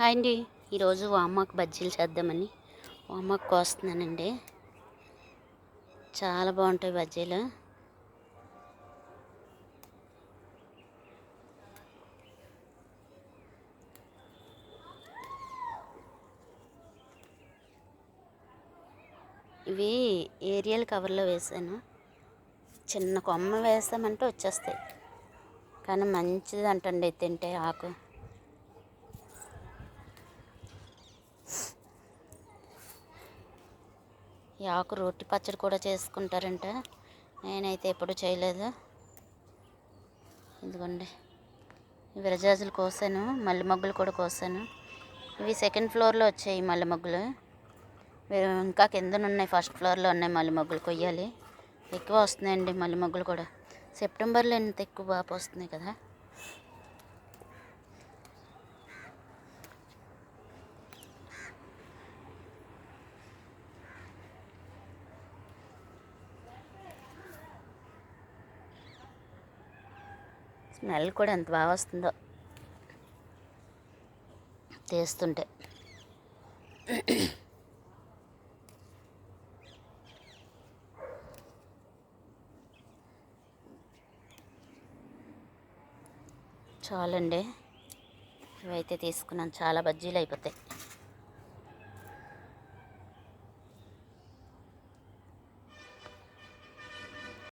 Hi అండి. ఈరోజు వామాకు బజ్జీలు చేద్దామని. వామాకు కోస్తున్నానండి. చాలా బాగుంటాయి బజ్జీలు. ఇవి ఏరియల్ కవర్లో వేసాను. చిన్న కొమ్మ వేసామంటే వచ్చేస్తాయి. కానీ మంచిది అంటండి తింటే ఆకు. ఈ ఆకు రొట్టి పచ్చడి కూడా చేసుకుంటారంట. నేనైతే ఎప్పుడు చేయలేదు. ఇదిగోండి. విరజాజులు కోసాను మల్లె మగ్గులు కూడా కోసాను. ఇవి సెకండ్ ఫ్లోర్లో వచ్చాయి మల్లె మగ్గులు. ఇంకా కిందన ఉన్నాయి ఫస్ట్ ఫ్లోర్లో ఉన్నాయి మల్లె మగ్గులు కొయ్యాలి. ఎక్కువ వస్తున్నాయండి మల్లె మగ్గులు కూడా. సెప్టెంబర్లో ఎంత ఎక్కువ బాగా వస్తున్నాయి కదా. స్మెల్ కూడా ఎంత బాగా వస్తుందో తీస్తుంటే. చాలండి. ఇవైతే తీసుకున్నాను. చాలా బజ్జీలు అయిపోతాయి.